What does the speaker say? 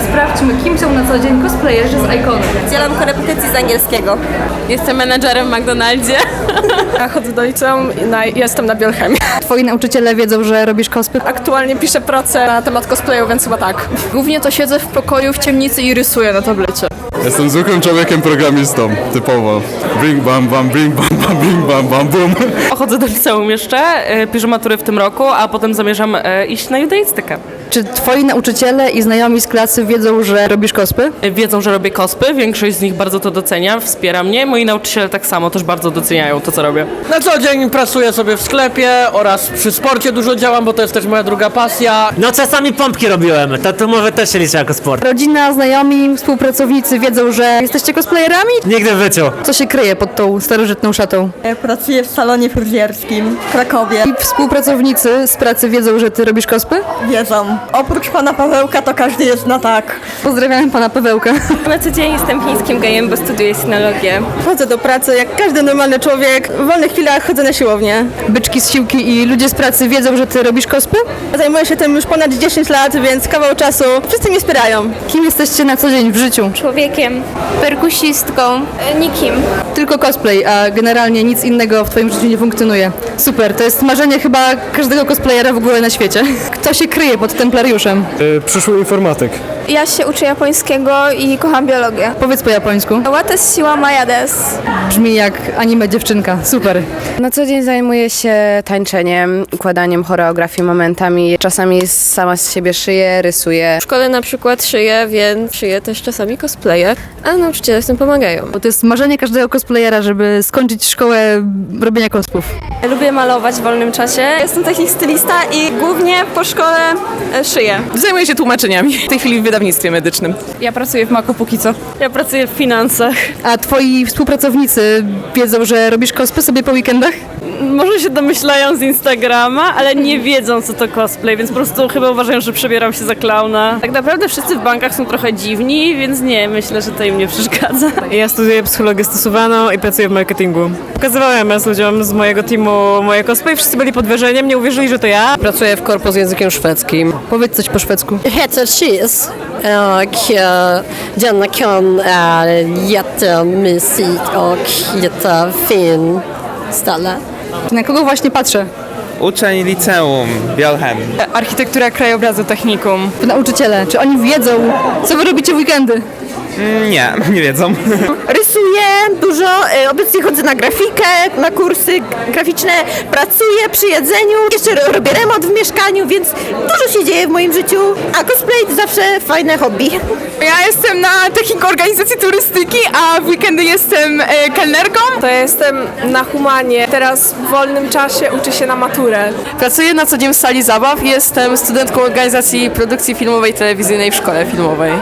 Sprawdźmy, kim są na co dzień cosplayerzy z Iconu. Udzielam korepetycji z angielskiego. Jestem menedżerem w McDonaldzie. Ja chodzę do liceum i na, jestem na biochemii. Twoi nauczyciele wiedzą, że robisz cosplay? Aktualnie piszę pracę na temat cosplayu, więc chyba tak. Głównie to siedzę w pokoju w ciemnicy i rysuję na tablecie. Jestem zwykłym człowiekiem programistą, typowo. Bing bam bam, bing bam bam, bing bam bam bum. Chodzę do liceum jeszcze, e, piszę matury w tym roku, a potem zamierzam e, iść na judaistykę. Czy twoi nauczyciele i znajomi z klasy wiedzą, że robisz cosplay? E, Wiedzą, że robię kospy, większość z nich bardzo to docenia, wspiera mnie. Moi nauczyciele tak samo też bardzo doceniają to, co robię. Na co dzień pracuję sobie w sklepie oraz przy sporcie dużo działam, bo to jest też moja druga pasja. No czasami pompki robiłem, to tu może też się liczy jako sport. Rodzina, znajomi, współpracownicy wiedzą, że jesteście cosplayerami? Nigdy w życiu. Co się kryje pod tą starożytną szatą? Pracuję w salonie fryzjerskim w Krakowie. I współpracownicy z pracy wiedzą, że ty robisz cosplay? Wiedzą. Oprócz pana Pawełka to każdy jest na tak. Pozdrawiam pana Pawełka. Na co dzień jestem chińskim gejem, bo studiuję sinologię. Chodzę do pracy jak każdy normalny człowiek. W wolnych chwilach chodzę na siłownię. Byczki z siłki i ludzie z pracy wiedzą, że ty robisz cosplay? Zajmuję się tym już ponad 10 lat, więc kawał czasu. Wszyscy mnie wspierają. Kim jesteście na co dzień w życiu? Człowiekiem, perkusistką, e, nikim. Tylko cosplay, a generalnie nic innego w twoim życiu nie funkcjonuje. Super, to jest marzenie chyba każdego cosplayera w ogóle na świecie. Kto się kryje pod templariuszem? Przyszły informatyk. Ja się uczę japońskiego i kocham biologię. Powiedz po japońsku. Łates siła majades. Brzmi jak anime dziewczynka. Super. Na co dzień zajmuję się tańczeniem, układaniem choreografii momentami. Czasami sama z siebie szyję, rysuję. W szkole na przykład szyję, więc szyję też czasami cosplaye, a nauczyciele w tym pomagają. Bo to jest marzenie każdego cosplayera, żeby skończyć szkołę robienia cospów. Lubię malować w wolnym czasie. Jestem taki stylista i głównie po szkole e, szyję. Zajmuję się tłumaczeniami, w tej chwili w wydawnictwie medycznym. Ja pracuję w Maku póki co. Ja pracuję w finansach. A twoi współpracownicy wiedzą, że robisz cosplay sobie po weekendach? Może się domyślają z Instagrama, ale nie wiedzą, co to cosplay, więc po prostu chyba uważają, że przebieram się za klauna. Tak naprawdę wszyscy w bankach są trochę dziwni, więc nie, myślę, że to im nie przeszkadza. Ja studiuję psychologię stosowaną i pracuję w marketingu. Pokazywałem raz ludziom z mojego teamu moje cosplay, wszyscy byli pod wrażeniem, nie uwierzyli, że to ja. Pracuję w korpo z językiem szwedzkim. Powiedz coś po szwedzku. Heter cheese och denna kan är jättemysigt och jättefin ställe. Na kogo właśnie patrzę? Uczeń liceum, Bielhem. Architektura krajobrazu technikum. Nauczyciele. Czy oni wiedzą, co wy robicie w weekendy? Nie, nie wiedzą. Rysuję dużo, e, obecnie chodzę na grafikę, na kursy graficzne, pracuję przy jedzeniu, jeszcze ro- robię remont w mieszkaniu, więc dużo się dzieje w moim życiu, a cosplay to zawsze fajne hobby. Ja jestem na techniku organizacji turystyki, a w weekendy jestem e, kelnerką. To jestem na humanie. Teraz w wolnym czasie uczę się na maturę. Pracuję na co dzień w sali zabaw jestem studentką organizacji produkcji filmowej i telewizyjnej w szkole filmowej.